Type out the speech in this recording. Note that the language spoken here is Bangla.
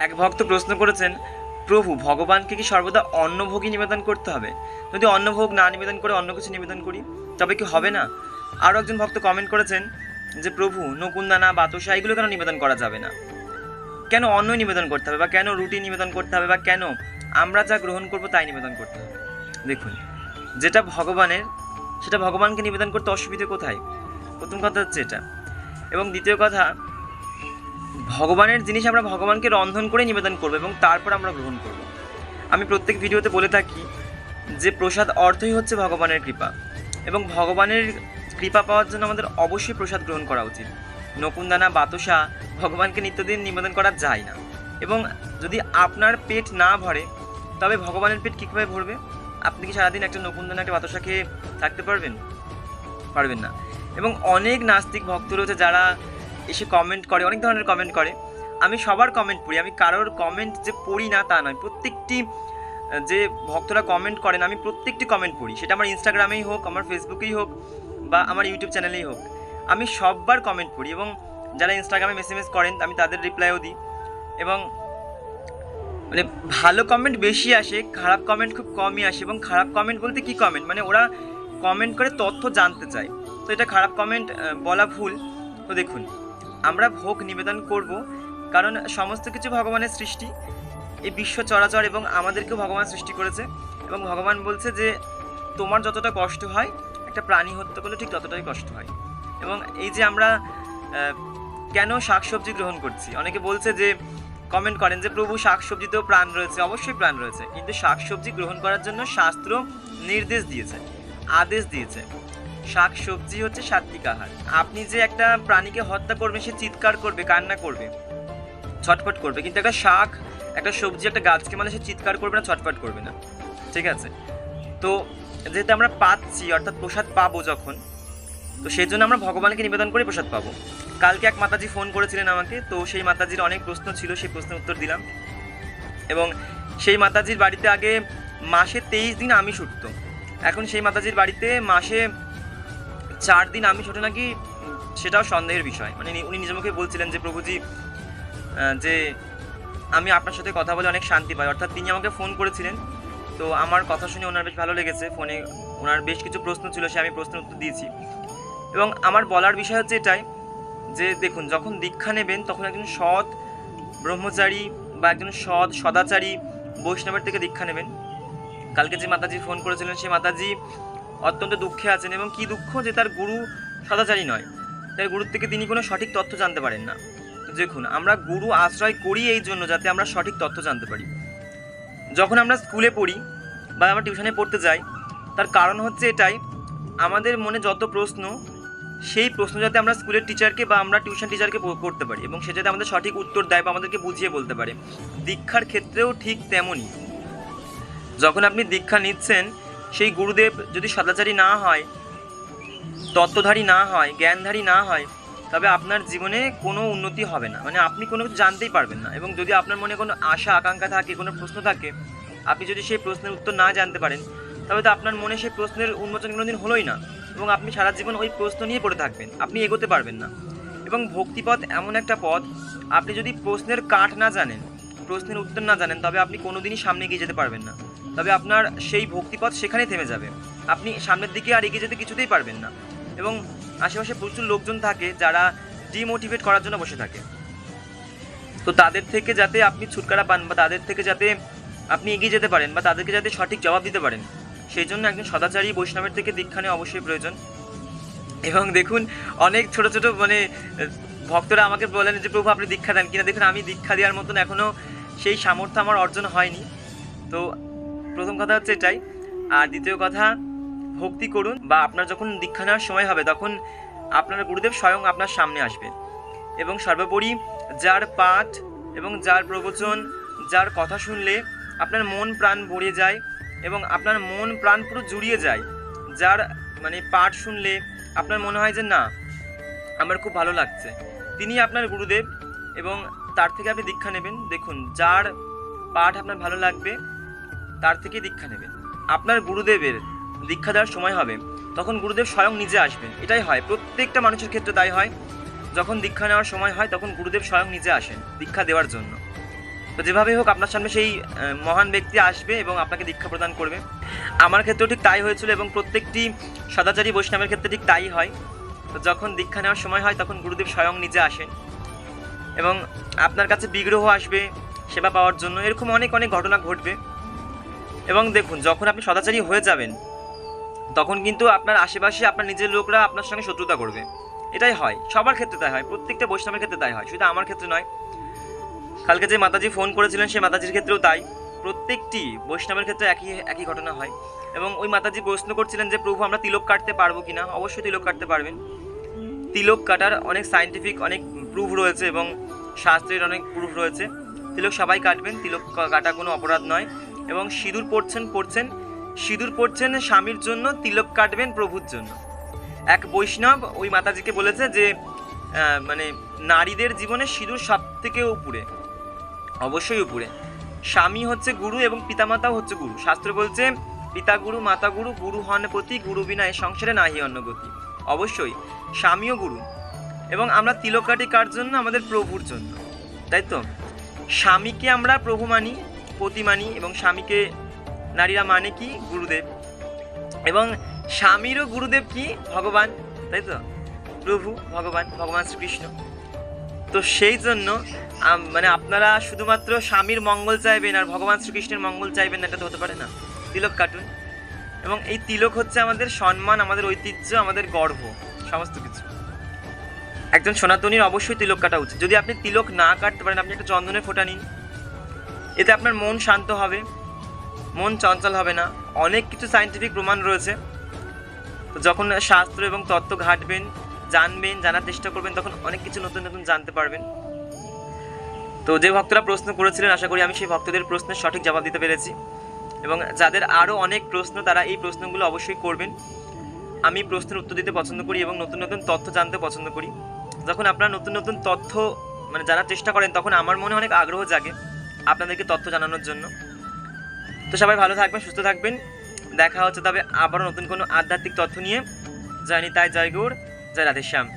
এক ভক্ত প্রশ্ন করেছেন, প্রভু, ভগবানকে কি সর্বদা অন্নভোগই নিবেদন করতে হবে? যদি অন্নভোগ না নিবেদন করে অন্য কিছু নিবেদন করি, তবে কি হবে না? আরও একজন ভক্ত কমেন্ট করেছেন যে, প্রভু নকুন্দানা বাতসা, এগুলো কেন নিবেদন করা যাবে না? কেন অন্ন নিবেদন করতে হবে বা কেন রুটি নিবেদন করতে হবে বা কেন আমরা যা গ্রহণ করব তাই নিবেদন করতে হবে? দেখুন, যেটা ভগবানের, সেটা ভগবানকে নিবেদন করতে অসুবিধে কোথায়? প্রথম কথা হচ্ছে এটা। এবং দ্বিতীয় কথা ভগবানের জিনিস আমরা ভগবানকে রন্ধন করে নিবেদন করব এবং তারপর আমরা গ্রহণ করব। আমি প্রত্যেক ভিডিওতে বলে থাকি যে প্রসাদ অর্থই হচ্ছে ভগবানের কৃপা এবং ভগবানের কৃপা পাওয়ার জন্য আমাদের অবশ্যই প্রসাদ গ্রহণ করা উচিত। নকুন্দানা বাতসা ভগবানকে নিত্যদিন নিবেদন করা যায় না এবং যদি আপনার পেট না ভরে, তবে ভগবানের পেট কীভাবে ভরবে? আপনি কি সারাদিন একটা নকুন্দানা একটা বাতসা খেয়ে থাকতে পারবেন? পারবেন না। এবং অনেক নাস্তিক ভক্ত রয়েছে যারা এসে কমেন্ট করে, অনেক ধরনের কমেন্ট করে। আমি সবার কমেন্ট পড়ি, আমি কারোর কমেন্ট যে পড়ি না তা নয়। প্রত্যেকটি যে ভক্তরা কমেন্ট করেন, আমি প্রত্যেকটি কমেন্ট পড়ি। সেটা আমার ইনস্টাগ্রামেই হোক, আমার ফেসবুকেই হোক, বা আমার ইউটিউব চ্যানেলেই হোক। আমি সববার কমেন্ট পড়ি এবং যারা ইনস্টাগ্রামে মেসেজ করেন, আমি তাদের রিপ্লাইও দিই। এবং মানে ভালো কমেন্ট বেশি আসে, খারাপ কমেন্ট খুব কমই আসে এবং খারাপ কমেন্ট বলতে কি কমেন্ট মানে ওরা কমেন্ট করে তথ্য জানতে চায়। তো এটা খারাপ কমেন্ট বলা ভুল। তো দেখুন আমরা ভোগ নিবেদন করব, কারণ সমস্ত কিছু ভগবানের সৃষ্টি। এই বিশ্ব চরাচর এবং আমাদেরকেও ভগবান সৃষ্টি করেছে এবং ভগবান বলছে যে, তোমার যতটা কষ্ট হয়, একটা প্রাণী হত্যা করলে ঠিক ততটাই কষ্ট হয়। এবং এই যে আমরা কেন শাকসবজি গ্রহণ করছি? অনেকে বলছে যে কমেন্ট করেন যে, প্রভু শাকসবজিতেও প্রাণ রয়েছে। অবশ্যই প্রাণ রয়েছে, কিন্তু শাকসবজি গ্রহণ করার জন্য শাস্ত্র নির্দেশ দিয়েছে, আদেশ দিয়েছে। শাক, সবজি হচ্ছে সাত্বিক আহার। আপনি যে একটা প্রাণীকে হত্যা করবে, সে চিৎকার করবে, কান্না করবে, ছটফট করবে, কিন্তু একটা শাক, একটা সবজি, একটা গাছকে মানে সে চিৎকার করবে না, ছটফট করবে না। ঠিক আছে? তো যেহেতু আমরা পাচ্ছি, অর্থাৎ প্রসাদ পাবো যখন, তো সেই জন্য আমরা ভগবানকে নিবেদন করে প্রসাদ পাবো। কালকে এক মাতাজি ফোন করেছিলেন আমাকে, তো সেই মাতাজির অনেক প্রশ্ন ছিল, সেই প্রশ্নের উত্তর দিলাম। এবং সেই মাতাজির বাড়িতে আগে মাসে তেইশ দিন আমি উঠতো। এখন সেই মাতাজির বাড়িতে মাসে চার দিন আমি ছোটো নাকি, সেটাও সন্দেহের বিষয়। মানে উনি নিজের মুখে বলছিলেন যে, প্রভুজি যে আমি আপনার সাথে কথা বলে অনেক শান্তি পাই। অর্থাৎ তিনি আমাকে ফোন করেছিলেন। তো আমার কথা শুনে ওনার বেশ ভালো লেগেছে। ফোনে ওনার বেশ কিছু প্রশ্ন ছিল, সে আমি প্রশ্নের উত্তর দিয়েছি। এবং আমার বলার বিষয় হচ্ছে এটাই যে, দেখুন, যখন দীক্ষা নেবেন, তখন একজন সৎ ব্রহ্মচারী বা একজন সৎ সদাচারী বৈষ্ণবের থেকে দীক্ষা নেবেন। কালকে যে মাতাজি ফোন করেছিলেন সেই মাতাজি অত্যন্ত দুঃখে আছেন এবং কি দুঃখ যে তার গুরু সদাচারী নয়। তার গুরুর থেকে তিনি কোনো সঠিক তথ্য জানতে পারেন না। দেখুন, আমরা গুরু আশ্রয় করি এই জন্য যাতে আমরা সঠিক তথ্য জানতে পারি। যখন আমরা স্কুলে পড়ি বা আমরা টিউশনে পড়তে যাই, তার কারণ হচ্ছে এটাই, আমাদের মনে যত প্রশ্ন, সেই প্রশ্ন যাতে আমরা স্কুলের টিচারকে বা আমরা টিউশন টিচারকে করতে পারি এবং সে যাতে আমাদের সঠিক উত্তর দেয় বা আমাদেরকে বুঝিয়ে বলতে পারে। দীক্ষার ক্ষেত্রেও ঠিক তেমনই। যখন আপনি দীক্ষা নিচ্ছেন সেই গুরুদেব যদি সদাচারী না হয়, তত্ত্বধারী না হয়, জ্ঞানধারী না হয়, তবে আপনার জীবনে কোনো উন্নতি হবে না। মানে আপনি কোনো কিছু জানতেই পারবেন না। এবং যদি আপনার মনে কোনো আশা, আকাঙ্ক্ষা থাকে, কোনো প্রশ্ন থাকে, আপনি যদি সেই প্রশ্নের উত্তর না জানতে পারেন, তবে তো আপনার মনে সেই প্রশ্নের উন্মোচন কোনোদিন হলোই না। এবং আপনি সারা জীবন ওই প্রশ্ন নিয়ে পড়ে থাকবেন। আপনি এগোতে পারবেন না। এবং ভক্তিপথ এমন একটা পথ, আপনি যদি প্রশ্নের কাঠ না জানেন, প্রশ্নের উত্তর না জানেন, তবে আপনি কোনোদিনই সামনে এগিয়ে যেতে পারবেন না। তবে আপনার সেই ভক্তিপথ সেখানেই থেমে যাবে। আপনি সামনের দিকে আর এগিয়ে যেতে কিছুতেই পারবেন না এবং আশেপাশে প্রচুর লোকজন থাকে যারা ডিমোটিভেট করার জন্য বসে থাকে। তো তাদের থেকে যাতে আপনি ছুটকারা পান বা তাদের থেকে যাতে আপনি এগিয়ে যেতে পারেন বা তাদেরকে যাতে সঠিক জবাব দিতে পারেন, সেই জন্য একজন সদাচারী বৈষ্ণবের থেকে দীক্ষা নেওয়া অবশ্যই প্রয়োজন। এবং দেখুন, অনেক ছোট ছোট মানে ভক্তরা আমাকে বলেন যে, প্রভু, আপনি দীক্ষা দেন। কিনা দেখুন, আমি দীক্ষা দেওয়ার মতন এখনও সেই সামর্থ্য আমার অর্জন হয়নি। তো প্রথম কথা হচ্ছে এটাই। আর দ্বিতীয় কথা, ভক্তি করুন বা আপনার যখন দীক্ষা নেওয়ার সময় হবে তখন আপনার গুরুদেব স্বয়ং আপনার সামনে আসবে। এবং সর্বোপরি যার পাঠ এবং যার প্রবচন, যার কথা শুনলে আপনার মন প্রাণ ভরে যায় এবং আপনার মন প্রাণ পুরো জুড়িয়ে যায়। যার মানে পাঠ শুনলে আপনার মনে হয় যে, না, আমার খুব ভালো লাগছে। তিনি আপনার গুরুদেব এবং তার থেকে আপনি দীক্ষা নেবেন। দেখুন, যার পাঠ আপনার ভালো লাগবে তার থেকে দীক্ষা নেবেন আপনার গুরুদেবের দীক্ষা দেওয়ার সময় হবে। তখন গুরুদেব স্বয়ং নিজে আসবেন। এটাই হয়। প্রত্যেকটা মানুষের ক্ষেত্রে তাই হয়। যখন দীক্ষা নেওয়ার সময় হয়, তখন গুরুদেব স্বয়ং নিজে আসেন দীক্ষা দেওয়ার জন্য। তো যেভাবেই হোক, আপনার সামনে সেই মহান ব্যক্তি আসবে এবং আপনাকে দীক্ষা প্রদান করবে। আমার ক্ষেত্রেও ঠিক তাই হয়েছিল এবং প্রত্যেকটি সদাচারী বৈষ্ণবের ক্ষেত্রে ঠিক তাই হয়। তো যখন দীক্ষা নেওয়ার সময় হয়, তখন গুরুদেব স্বয়ং নিজে আসেন এবং আপনার কাছে বিগ্রহ আসবে, সেবা পাওয়ার জন্য। এরকম অনেক অনেক ঘটনা ঘটবে। এবং দেখুন, যখন আপনি সদাচারী হয়ে যাবেন, তখন কিন্তু আপনার আশেপাশে আপনার নিজের লোকরা আপনার সঙ্গে শত্রুতা করবে। এটাই হয়। সবার ক্ষেত্রে তাই হয়। প্রত্যেকটা বৈষ্ণবের ক্ষেত্রে তাই হয়। শুধু আমার ক্ষেত্রে নয়। কালকে যে মাতাজি ফোন করেছিলেন, সেই মাতাজির ক্ষেত্রেও তাই। প্রত্যেকটি বৈষ্ণবের ক্ষেত্রে একই একই ঘটনা হয়। এবং ওই মাতাজি প্রশ্ন করছিলেন যে, প্রভু, আমরা তিলক কাটতে পারব কিনা? অবশ্যই তিলক কাটতে পারবেন। তিলক কাটার অনেক সাইন্টিফিক অনেক প্রুফ রয়েছে এবং শাস্ত্রের অনেক প্রুফ রয়েছে। তিলক সবাই কাটবেন। তিলক কাটা কোনো অপরাধ নয়। এবং সিঁদুর পড়ছেন পড়ছেন সিঁদুর পড়ছেন স্বামীর জন্য, তিলক কাটবেন প্রভুর জন্য। এক বৈষ্ণব ওই মাতাজিকে বলেছে যে মানে নারীদের জীবনে সিঁদুর সব থেকে উপরে, অবশ্যই উপরে। স্বামী হচ্ছে গুরু এবং পিতামাতাও হচ্ছে গুরু। শাস্ত্র বলছে পিতা গুরু মাতা গুরু গুরু হন প্রতি গুরু বিনা সংসারে নাহি অন্য গতি। অবশ্যই, স্বামীও গুরু। এবং আমরা তিলক কাটি কার জন্য? আমাদের প্রভুর জন্য। তাই তো? স্বামীকে আমরা প্রভু মানি পতি মানি এবং স্বামীকে, নারীরা মানে কি? গুরুদেব। এবং স্বামীরও গুরুদেব কি? ভগবান, তাই তো? প্রভু, ভগবান ভগবান শ্রীকৃষ্ণ। তো সেই জন্য মানে আপনারা শুধুমাত্র স্বামীর মঙ্গল চাইবেন আর ভগবান শ্রীকৃষ্ণের মঙ্গল চাইবেন এটা তো হতে পারে না। তিলক কাটুন। এবং এই তিলক হচ্ছে আমাদের সম্মান, আমাদের ঐতিহ্য, আমাদের গর্ব, সমস্ত কিছু। একজন সনাতনীর অবশ্যই তিলক কাটা উচিত। যদি আপনি তিলক না কাটতে পারেন, আপনি একটা চন্দনের ফোঁটা নিন। এতে আপনার মন শান্ত হবে, মন চঞ্চল হবে না। অনেক কিছু সাইন্টিফিক প্রমাণ রয়েছে। তো যখন শাস্ত্র এবং তত্ত্ব ঘাটবেন, জানবেন, জানার চেষ্টা করবেন, তখন অনেক কিছু নতুন নতুন জানতে পারবেন। তো যে ভক্তরা প্রশ্ন করেছিলেন, আশা করি আমি সেই ভক্তদের প্রশ্নের সঠিক জবাব দিতে পেরেছি। এবং যাদের আরও অনেক প্রশ্ন, তারা এই প্রশ্নগুলো অবশ্যই করবেন। আমি প্রশ্নের উত্তর দিতে পছন্দ করি এবং নতুন নতুন তথ্য জানতে পছন্দ করি। যখন আপনারা নতুন নতুন তথ্য মানে জানার চেষ্টা করেন, তখন আমার মনে অনেক আগ্রহ জাগে। আপনাদেরকে তথ্য জানানোর জন্য। তো সবাই ভালো থাকবেন, সুস্থ থাকবেন। দেখা হচ্ছে তবে আবারও নতুন কোনো আধ্যাত্মিক তথ্য নিয়ে। জানি তাই জয় গৌর, জয় রাধেশ্যাম।